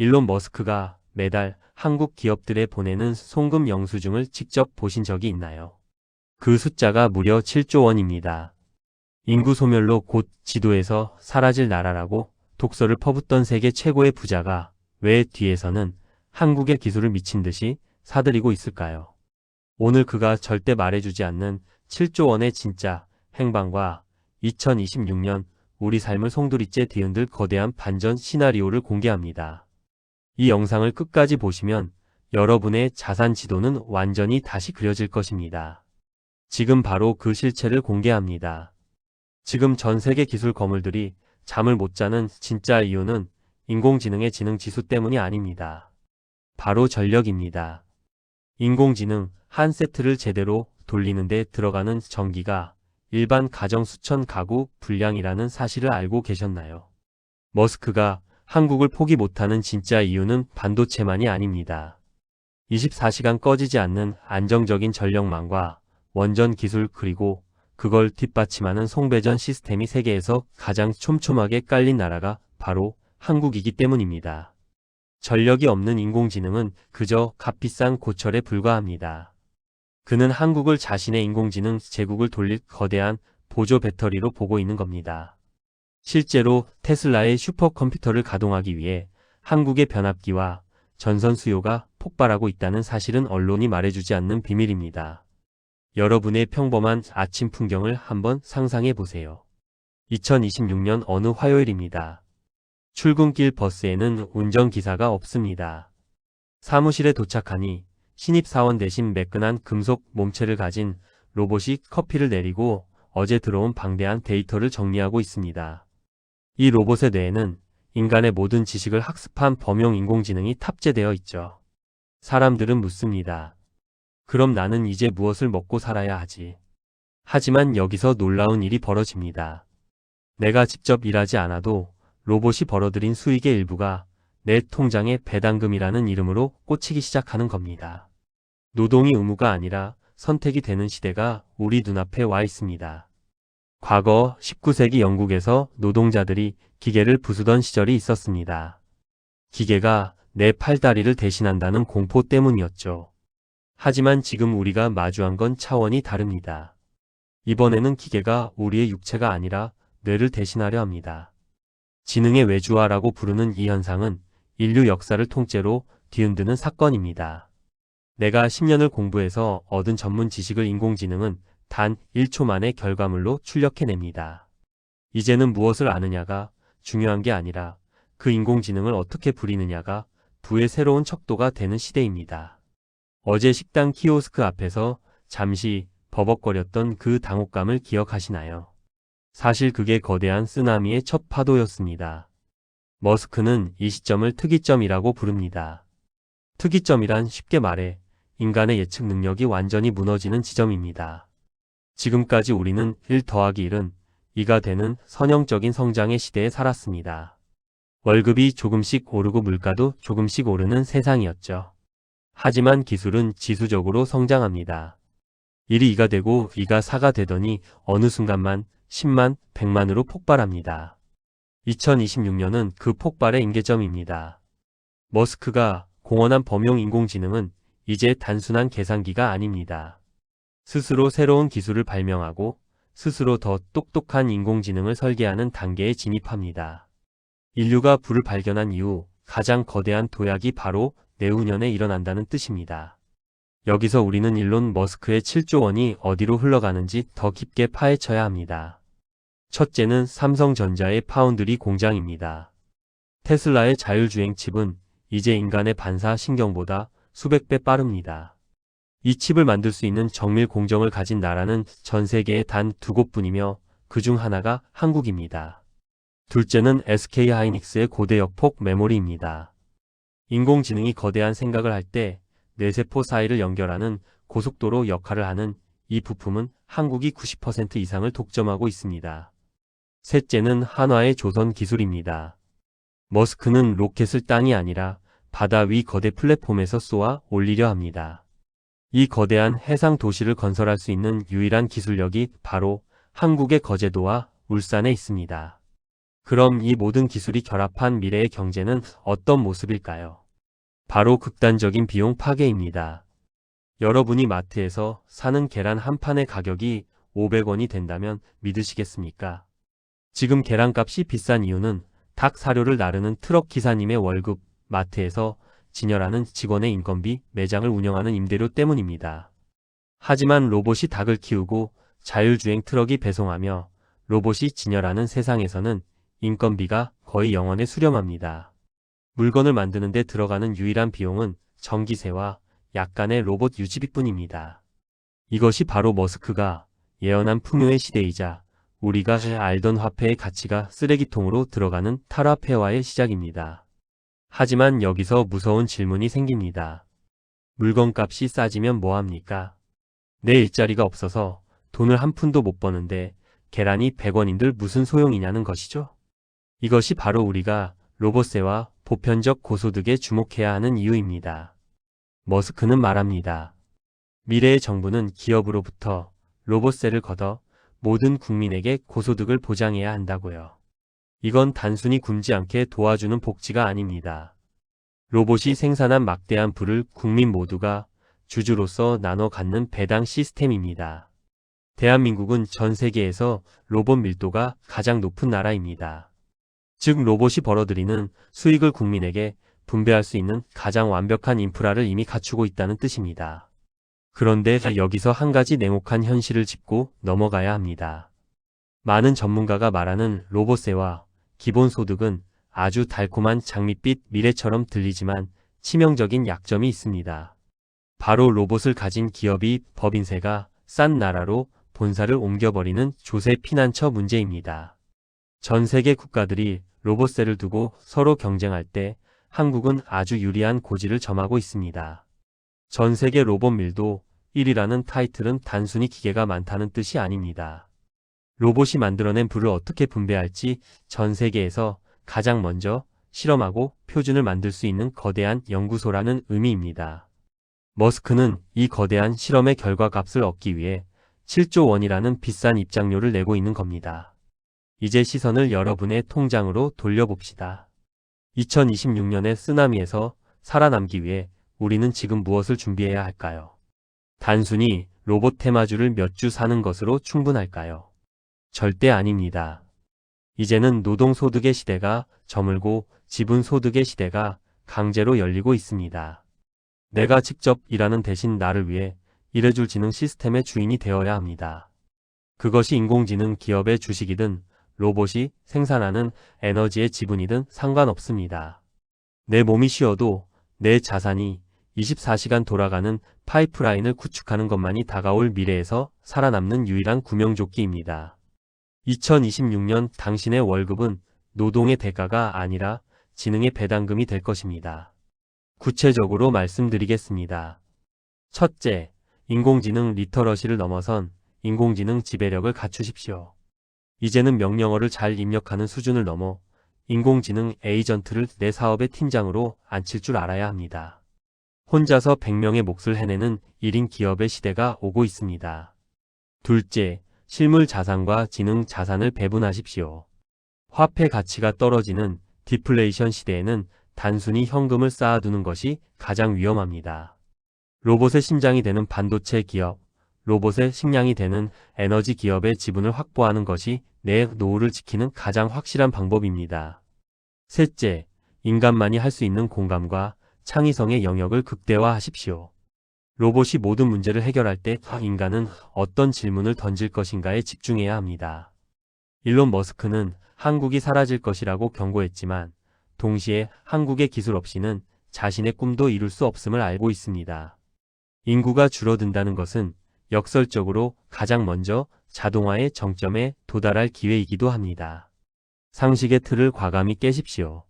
일론 머스크가 매달 한국 기업들에 보내는 송금 영수증을 직접 보신 적이 있나요? 그 숫자가 무려 7조 원입니다. 인구 소멸로 곧 지도에서 사라질 나라라고 독서를 퍼붓던 세계 최고의 부자가 왜 뒤에서는 한국의 기술을 미친 듯이 사들이고 있을까요? 오늘 그가 절대 말해주지 않는 7조 원의 진짜 행방과 2026년 우리 삶을 송두리째 뒤흔들 거대한 반전 시나리오를 공개합니다. 이 영상을 끝까지 보시면 여러분의 자산 지도는 완전히 다시 그려질 것입니다. 지금 바로 그 실체를 공개합니다. 지금 전 세계 기술 거물들이 잠을 못 자는 진짜 이유는 인공지능의 지능 지수 때문이 아닙니다. 바로 전력입니다. 인공지능 한 세트를 제대로 돌리는데 들어가는 전기가 일반 가정 수천 가구 분량이라는 사실을 알고 계셨나요? 머스크가 한국을 포기 못하는 진짜 이유는 반도체만이 아닙니다. 24시간 꺼지지 않는 안정적인 전력망과 원전 기술 그리고 그걸 뒷받침하는 송배전 시스템이 세계에서 가장 촘촘하게 깔린 나라가 바로 한국이기 때문입니다. 전력이 없는 인공지능은 그저 값비싼 고철에 불과합니다. 그는 한국을 자신의 인공지능 제국을 돌릴 거대한 보조 배터리로 보고 있는 겁니다. 실제로 테슬라의 슈퍼컴퓨터를 가동하기 위해 한국의 변압기와 전선 수요가 폭발하고 있다는 사실은 언론이 말해주지 않는 비밀입니다. 여러분의 평범한 아침 풍경을 한번 상상해 보세요. 2026년 어느 화요일입니다. 출근길 버스에는 운전기사가 없습니다. 사무실에 도착하니 신입사원 대신 매끈한 금속 몸체를 가진 로봇이 커피를 내리고 어제 들어온 방대한 데이터를 정리하고 있습니다. 이 로봇의 뇌에는 인간의 모든 지식을 학습한 범용 인공지능이 탑재되어 있죠. 사람들은 묻습니다. 그럼 나는 이제 무엇을 먹고 살아야 하지? 하지만 여기서 놀라운 일이 벌어집니다. 내가 직접 일하지 않아도 로봇이 벌어들인 수익의 일부가 내 통장에 배당금이라는 이름으로 꽂히기 시작하는 겁니다. 노동이 의무가 아니라 선택이 되는 시대가 우리 눈앞에 와 있습니다. 과거 19세기 영국에서 노동자들이 기계를 부수던 시절이 있었습니다. 기계가 내 팔다리를 대신한다는 공포 때문이었죠. 하지만 지금 우리가 마주한 건 차원이 다릅니다. 이번에는 기계가 우리의 육체가 아니라 뇌를 대신하려 합니다. 지능의 외주화라고 부르는 이 현상은 인류 역사를 통째로 뒤흔드는 사건입니다. 내가 10년을 공부해서 얻은 전문 지식을 인공지능은 단 1초 만에 결과물로 출력해냅니다. 이제는 무엇을 아느냐가 중요한 게 아니라 그 인공지능을 어떻게 부리느냐가 부의 새로운 척도가 되는 시대입니다. 어제 식당 키오스크 앞에서 잠시 버벅거렸던 그 당혹감을 기억하시나요? 사실 그게 거대한 쓰나미의 첫 파도였습니다. 머스크는 이 시점을 특이점이라고 부릅니다. 특이점이란 쉽게 말해 인간의 예측 능력이 완전히 무너지는 지점입니다. 지금까지 우리는 1 더하기 1은 2가 되는 선형적인 성장의 시대에 살았습니다. 월급이 조금씩 오르고 물가도 조금씩 오르는 세상이었죠. 하지만 기술은 지수적으로 성장합니다. 1이 2가 되고 2가 4가 되더니 어느 순간만 10만, 100만으로 폭발합니다. 2026년은 그 폭발의 임계점입니다. 머스크가 공헌한 범용 인공지능은 이제 단순한 계산기가 아닙니다. 스스로 새로운 기술을 발명하고 스스로 더 똑똑한 인공지능을 설계하는 단계에 진입합니다. 인류가 불을 발견한 이후 가장 거대한 도약이 바로 내후년에 일어난다는 뜻입니다. 여기서 우리는 일론 머스크의 7조 원이 어디로 흘러가는지 더 깊게 파헤쳐야 합니다. 첫째는 삼성전자의 파운드리 공장입니다. 테슬라의 자율주행 칩은 이제 인간의 반사 신경보다 수백 배 빠릅니다. 이 칩을 만들 수 있는 정밀 공정을 가진 나라는 전 세계에 단 두 곳뿐이며 그 중 하나가 한국입니다. 둘째는 SK 하이닉스의 고대 역폭 메모리입니다. 인공지능이 거대한 생각을 할 때 뇌세포 사이를 연결하는 고속도로 역할을 하는 이 부품은 한국이 90% 이상을 독점하고 있습니다. 셋째는 한화의 조선 기술입니다. 머스크는 로켓을 땅이 아니라 바다 위 거대 플랫폼에서 쏘아 올리려 합니다. 이 거대한 해상 도시를 건설할 수 있는 유일한 기술력이 바로 한국의 거제도와 울산에 있습니다. 그럼 이 모든 기술이 결합한 미래의 경제는 어떤 모습일까요? 바로 극단적인 비용 파괴입니다. 여러분이 마트에서 사는 계란 한 판의 가격이 500원이 된다면 믿으시겠습니까? 지금 계란값이 비싼 이유는 닭 사료를 나르는 트럭 기사님의 월급, 마트에서 진열하는 직원의 인건비, 매장을 운영하는 임대료 때문입니다. 하지만 로봇이 닭을 키우고 자율주행 트럭이 배송하며 로봇이 진열하는 세상에서는 인건비가 거의 영원에 수렴합니다. 물건을 만드는 데 들어가는 유일한 비용은 전기세와 약간의 로봇 유지비뿐입니다. 이것이 바로 머스크가 예언한 풍요의 시대이자 우리가 알던 화폐의 가치가 쓰레기통으로 들어가는 탈화폐화의 시작입니다. 하지만 여기서 무서운 질문이 생깁니다. 물건값이 싸지면 뭐합니까? 내 일자리가 없어서 돈을 한 푼도 못 버는데 계란이 100원인들 무슨 소용이냐는 것이죠. 이것이 바로 우리가 로봇세와 보편적 고소득에 주목해야 하는 이유입니다. 머스크는 말합니다. 미래의 정부는 기업으로부터 로봇세를 걷어 모든 국민에게 고소득을 보장해야 한다고요. 이건 단순히 굶지 않게 도와주는 복지가 아닙니다. 로봇이 생산한 막대한 부를 국민 모두가 주주로서 나눠 갖는 배당 시스템입니다. 대한민국은 전 세계에서 로봇 밀도가 가장 높은 나라입니다. 즉 로봇이 벌어들이는 수익을 국민에게 분배할 수 있는 가장 완벽한 인프라를 이미 갖추고 있다는 뜻입니다. 그런데 여기서 한 가지 냉혹한 현실을 짚고 넘어가야 합니다. 많은 전문가가 말하는 로봇세와 기본소득은 아주 달콤한 장밋빛 미래처럼 들리지만 치명적인 약점이 있습니다. 바로 로봇을 가진 기업이 법인세가 싼 나라로 본사를 옮겨버리는 조세 피난처 문제입니다. 전 세계 국가들이 로봇세를 두고 서로 경쟁할 때 한국은 아주 유리한 고지를 점하고 있습니다. 전 세계 로봇 밀도 1이라는 타이틀은 단순히 기계가 많다는 뜻이 아닙니다. 로봇이 만들어낸 불을 어떻게 분배할지 전 세계에서 가장 먼저 실험하고 표준을 만들 수 있는 거대한 연구소라는 의미입니다. 머스크는 이 거대한 실험의 결과값을 얻기 위해 7조 원이라는 비싼 입장료를 내고 있는 겁니다. 이제 시선을 여러분의 통장으로 돌려봅시다. 2026년의 쓰나미에서 살아남기 위해 우리는 지금 무엇을 준비해야 할까요? 단순히 로봇 테마주를 몇 주 사는 것으로 충분할까요? 절대 아닙니다. 이제는 노동소득의 시대가 저물고 지분소득의 시대가 강제로 열리고 있습니다. 내가 직접 일하는 대신 나를 위해 일해줄 지능 시스템의 주인이 되어야 합니다. 그것이 인공지능 기업의 주식이든 로봇이 생산하는 에너지의 지분이든 상관없습니다. 내 몸이 쉬어도 내 자산이 24시간 돌아가는 파이프라인을 구축하는 것만이 다가올 미래에서 살아남는 유일한 구명조끼입니다. 2026년 당신의 월급은 노동의 대가가 아니라 지능의 배당금이 될 것입니다. 구체적으로 말씀드리겠습니다. 첫째, 인공지능 리터러시를 넘어선 인공지능 지배력을 갖추십시오. 이제는 명령어를 잘 입력하는 수준을 넘어 인공지능 에이전트를 내 사업의 팀장으로 앉힐 줄 알아야 합니다. 혼자서 100명의 몫을 해내는 1인 기업의 시대가 오고 있습니다. 둘째, 실물 자산과 지능 자산을 배분하십시오. 화폐 가치가 떨어지는 디플레이션 시대에는 단순히 현금을 쌓아두는 것이 가장 위험합니다. 로봇의 심장이 되는 반도체 기업, 로봇의 식량이 되는 에너지 기업의 지분을 확보하는 것이 내 노후를 지키는 가장 확실한 방법입니다. 셋째, 인간만이 할 수 있는 공감과 창의성의 영역을 극대화하십시오. 로봇이 모든 문제를 해결할 때 인간은 어떤 질문을 던질 것인가에 집중해야 합니다. 일론 머스크는 한국이 사라질 것이라고 경고했지만 동시에 한국의 기술 없이는 자신의 꿈도 이룰 수 없음을 알고 있습니다. 인구가 줄어든다는 것은 역설적으로 가장 먼저 자동화의 정점에 도달할 기회이기도 합니다. 상식의 틀을 과감히 깨십시오.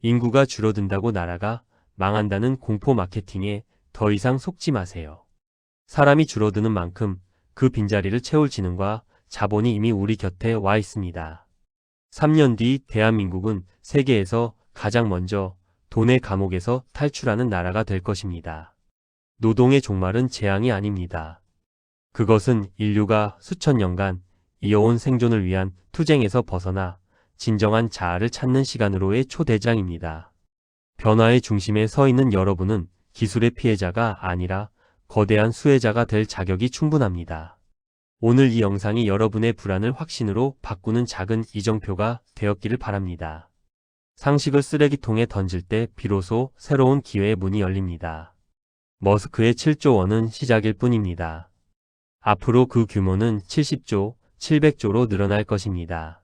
인구가 줄어든다고 나라가 망한다는 공포 마케팅에 더 이상 속지 마세요. 사람이 줄어드는 만큼 그 빈자리를 채울 지능과 자본이 이미 우리 곁에 와 있습니다. 3년 뒤 대한민국은 세계에서 가장 먼저 돈의 감옥에서 탈출하는 나라가 될 것입니다. 노동의 종말은 재앙이 아닙니다. 그것은 인류가 수천 년간 이어온 생존을 위한 투쟁에서 벗어나 진정한 자아를 찾는 시간으로의 초대장입니다. 변화의 중심에 서 있는 여러분은 기술의 피해자가 아니라 거대한 수혜자가 될 자격이 충분합니다. 오늘 이 영상이 여러분의 불안을 확신으로 바꾸는 작은 이정표가 되었기를 바랍니다. 상식을 쓰레기통에 던질 때 비로소 새로운 기회의 문이 열립니다. 머스크의 7조 원은 시작일 뿐입니다. 앞으로 그 규모는 70조, 700조로 늘어날 것입니다.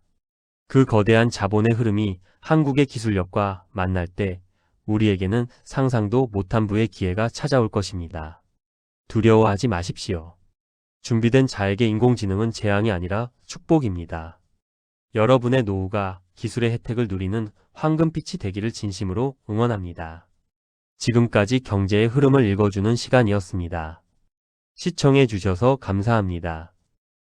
그 거대한 자본의 흐름이 한국의 기술력과 만날 때 우리에게는 상상도 못한 부의 기회가 찾아올 것입니다. 두려워하지 마십시오. 준비된 자에게 인공지능은 재앙이 아니라 축복입니다. 여러분의 노후가 기술의 혜택을 누리는 황금빛이 되기를 진심으로 응원합니다. 지금까지 경제의 흐름을 읽어주는 시간이었습니다. 시청해 주셔서 감사합니다.